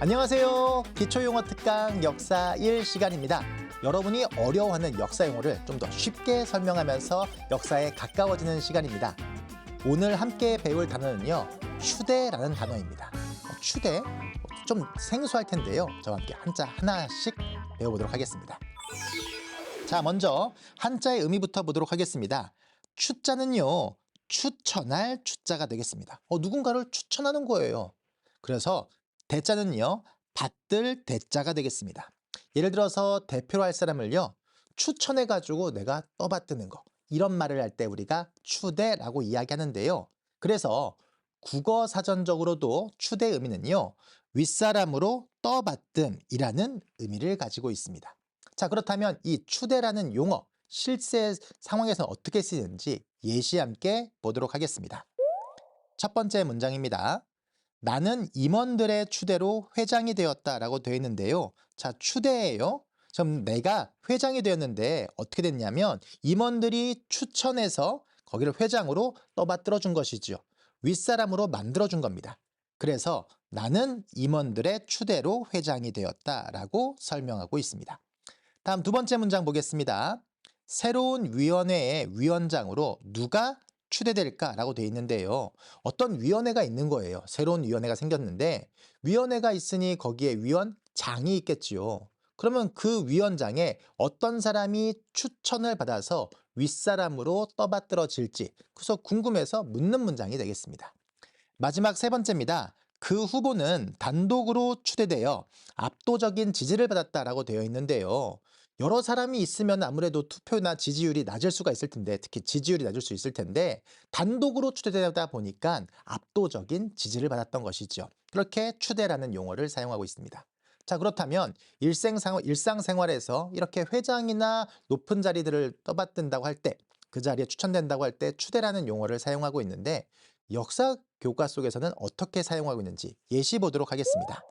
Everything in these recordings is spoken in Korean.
안녕하세요. 기초용어 특강 역사 1 시간입니다. 여러분이 어려워하는 역사 용어를 좀 더 쉽게 설명하면서 역사에 가까워지는 시간입니다. 오늘 함께 배울 단어는요. 추대라는 단어입니다. 어, 추대 좀 생소할 텐데요. 저와 함께 한자 하나씩 배워보도록 하겠습니다. 자, 먼저 한자의 의미부터 보도록 하겠습니다. 추자는요. 추천할 추자가 되겠습니다. 어, 누군가를 추천하는 거예요. 그래서 대자는요. 받들 대자가 되겠습니다. 예를 들어서 대표로 할 사람을요. 추천해 가지고 내가 떠받드는 거. 이런 말을 할 때 우리가 추대라고 이야기하는데요. 그래서 국어 사전적으로도 추대 의미는요. 윗사람으로 떠받듦이라는 의미를 가지고 있습니다. 자, 그렇다면 이 추대라는 용어 실제 상황에서 어떻게 쓰이는지 예시 함께 보도록 하겠습니다. 첫 번째 문장입니다. 나는 임원들의 추대로 회장이 되었다라고 되어 있는데요. 자, 추대예요. 그럼 내가 회장이 되었는데 어떻게 됐냐면 임원들이 추천해서 거기를 회장으로 떠받들어 준 것이죠. 윗사람으로 만들어 준 겁니다. 그래서 나는 임원들의 추대로 회장이 되었다라고 설명하고 있습니다. 다음 두 번째 문장 보겠습니다. 새로운 위원회의 위원장으로 누가 추대될까라고 되어 있는데요. 어떤 위원회가 있는 거예요. 새로운 위원회가 생겼는데 위원회가 있으니 거기에 위원장이 있겠지요. 그러면 그 위원장에 어떤 사람이 추천을 받아서 윗사람으로 떠받들어질지 그래서 궁금해서 묻는 문장이 되겠습니다. 마지막 세 번째입니다. 그 후보는 단독으로 추대되어 압도적인 지지를 받았다라고 되어 있는데요. 여러 사람이 있으면 아무래도 투표나 지지율이 낮을 수가 있을 텐데 특히 지지율이 낮을 수 있을 텐데 단독으로 추대되다 보니까 압도적인 지지를 받았던 것이죠. 그렇게 추대라는 용어를 사용하고 있습니다. 자 그렇다면 일생생활, 일상생활에서 이렇게 회장이나 높은 자리들을 떠받든다고 할 때 그 자리에 추천된다고 할 때 추대라는 용어를 사용하고 있는데 역사 교과 속에서는 어떻게 사용하고 있는지 예시 보도록 하겠습니다.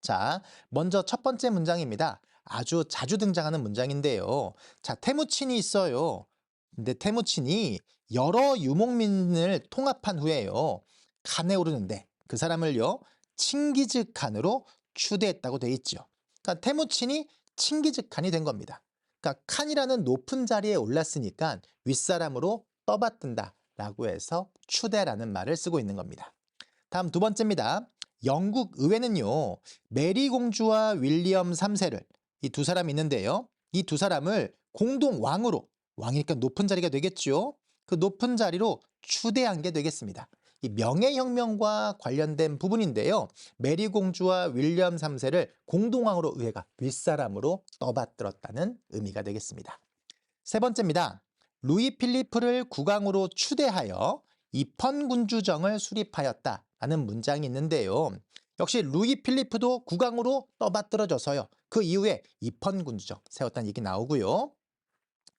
자, 먼저 첫 번째 문장입니다. 아주 자주 등장하는 문장인데요. 자, 태무친이 있어요. 근데 태무친이 여러 유목민을 통합한 후에요. 칸에 오르는데 그 사람을요. 칭기즈 칸으로 추대했다고 돼 있죠. 그러니까 태무친이 칭기즈 칸이 된 겁니다. 그러니까 칸이라는 높은 자리에 올랐으니까 윗사람으로 떠받든다 라고 해서 추대라는 말을 쓰고 있는 겁니다. 다음 두 번째입니다. 영국 의회는요. 메리 공주와 윌리엄 3세를 이 두 사람이 있는데요. 이 두 사람을 공동 왕으로 왕이니까 높은 자리가 되겠죠. 그 높은 자리로 추대한 게 되겠습니다. 이 명예혁명과 관련된 부분인데요. 메리 공주와 윌리엄 3세를 공동왕으로 의회가 윗사람으로 떠받들었다는 의미가 되겠습니다. 세 번째입니다. 루이 필리프를 국왕으로 추대하여 입헌군주정을 수립하였다라는 문장이 있는데요. 역시 루이 필리프도 국왕으로 떠받들어져서요. 그 이후에 입헌군주정 세웠다는 얘기 나오고요.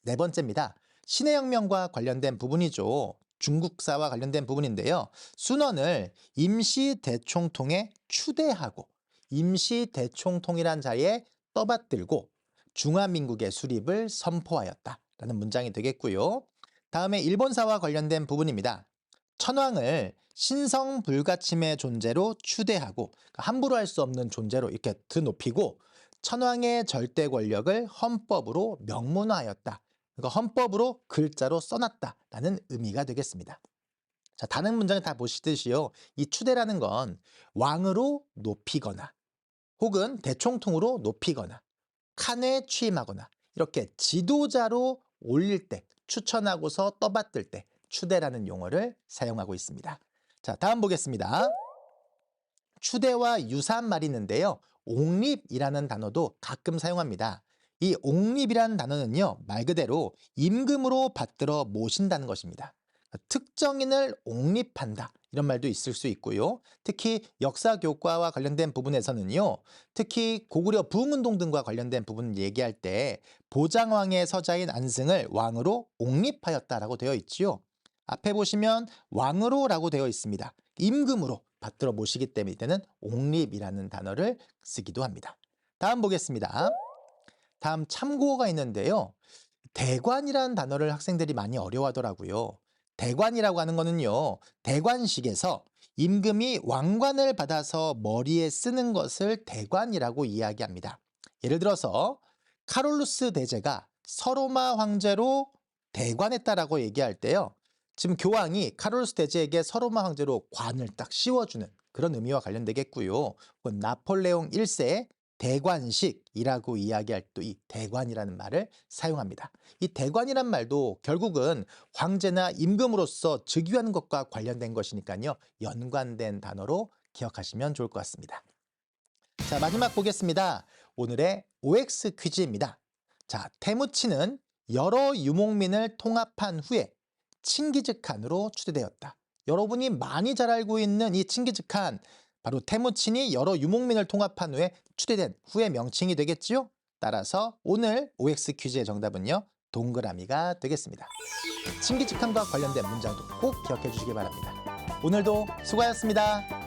네 번째입니다. 신해혁명과 관련된 부분이죠. 중국사와 관련된 부분인데요. 순원을 임시대총통에 추대하고 임시대총통이란 자리에 떠받들고 중화민국의 수립을 선포하였다 라는 문장이 되겠고요. 다음에 일본사와 관련된 부분입니다. 천황을 신성 불가침의 존재로 추대하고 그러니까 함부로 할 수 없는 존재로 이렇게 드높이고 천황의 절대 권력을 헌법으로 명문화하였다. 그러니까 헌법으로 글자로 써놨다라는 의미가 되겠습니다. 자, 다른 문장을 다 보시듯이요. 이 추대라는 건 왕으로 높이거나 혹은 대총통으로 높이거나 칸에 취임하거나 이렇게 지도자로 올릴 때 추천하고서 떠받들 때 추대라는 용어를 사용하고 있습니다. 자, 다음 보겠습니다. 추대와 유사한 말이 있는데요. 옹립이라는 단어도 가끔 사용합니다. 이 옹립이라는 단어는요, 말 그대로 임금으로 받들어 모신다는 것입니다. 특정인을 옹립한다. 이런 말도 있을 수 있고요. 특히 역사 교과와 관련된 부분에서는요. 특히 고구려 부흥운동 등과 관련된 부분 얘기할 때 보장왕의 서자인 안승을 왕으로 옹립하였다라고 되어 있지요. 앞에 보시면 왕으로라고 되어 있습니다. 임금으로 받들어 모시기 때문에 이때는 옹립이라는 단어를 쓰기도 합니다. 다음 보겠습니다. 다음 참고가 있는데요. 대관이라는 단어를 학생들이 많이 어려워하더라고요. 대관이라고 하는 거는요. 대관식에서 임금이 왕관을 받아서 머리에 쓰는 것을 대관이라고 이야기합니다. 예를 들어서 카롤루스 대제가 서로마 황제로 대관했다라고 얘기할 때요. 지금 교황이 카롤루스 대제에게 서로마 황제로 관을 딱 씌워주는 그런 의미와 관련되겠고요. 나폴레옹 1세의 대관식이라고 이야기할 때 이 대관이라는 말을 사용합니다. 이 대관이란 말도 결국은 황제나 임금으로서 즉위하는 것과 관련된 것이니까요. 연관된 단어로 기억하시면 좋을 것 같습니다. 자, 마지막 보겠습니다. 오늘의 OX 퀴즈입니다. 자, 태무치는 여러 유목민을 통합한 후에 칭기즈칸으로 추대되었다. 여러분이 많이 잘 알고 있는 이 칭기즈칸 바로 태무친이 여러 유목민을 통합한 후에 추대된 후의 명칭이 되겠지요. 따라서 오늘 OX 퀴즈의 정답은요. 동그라미가 되겠습니다. 칭기즈칸과 관련된 문장도 꼭 기억해 주시기 바랍니다. 오늘도 수고하셨습니다.